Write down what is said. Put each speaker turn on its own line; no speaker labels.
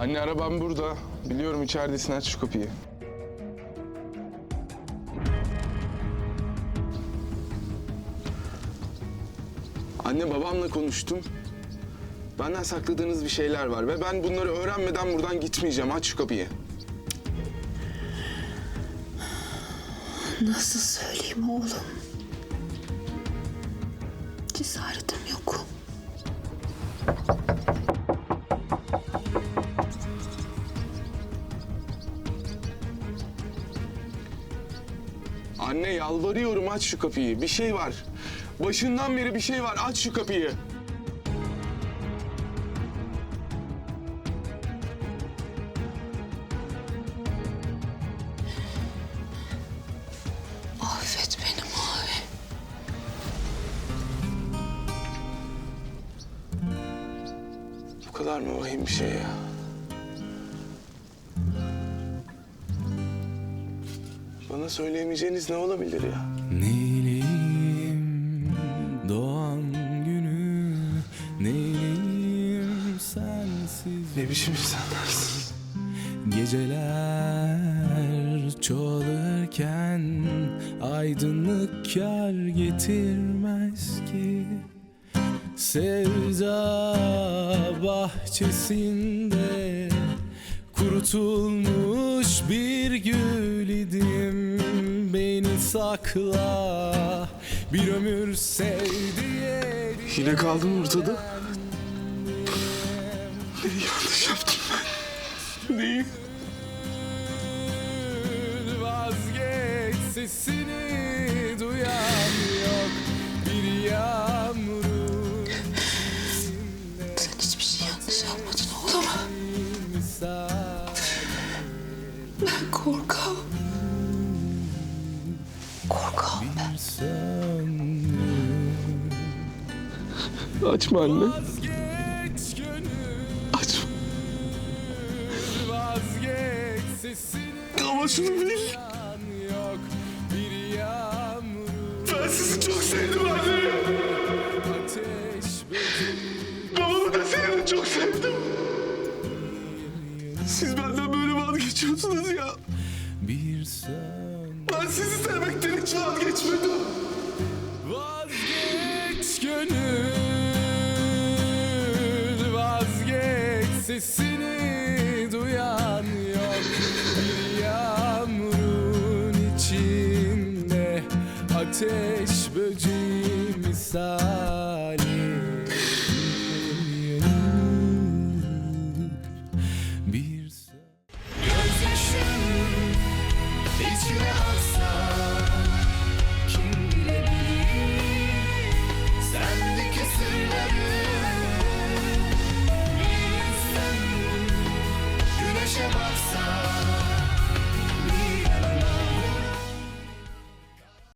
Anne arabam burada. Biliyorum içeridesin aç şu kapıyı. Anne babamla konuştum. Benden sakladığınız bir şeyler var ve ben bunları öğrenmeden buradan gitmeyeceğim. Aç şu kapıyı.
Nasıl söyleyeyim oğlum? Cesaretim yok.
Anne yalvarıyorum aç şu kapıyı. Bir şey var. Başından beri bir şey var. Aç şu kapıyı.
Affet beni Mavi.
Bu kadar mı vahim bir şey ya? Bana söyleyemeyeceğiniz ne olabilir ya?
Neyleyim doğan günü Neyleyim sensiz
Ne biçim insanlarsınız?
Geceler çoğalırken Aydınlık kar getirmez ki Sevda bahçesinde Kurutulmuş bir gül Beni sakla bir ömür sevdiye
Yine kaldım ortada. Neyi yanlış yaptım ben? Neyi?
Vazgeç sesini duyan yok Bir yağmurun
Sen hiçbir şey yanlış yapmadın oğlum. Ben korkam. Korkam ben.
Açma anne. Açma. Ama şunu bil. Ben sizi çok sevdim anne. Babamı da seni de çok sevdim. Siz benden böyle vazgeçiyorsunuz ya.
Bir son
Ben sizi sevmekten hiç vazgeçmedim.
Vazgeç gönül Vazgeç sesini duyan yok Bir yağmurun içinde Ateş böceği misal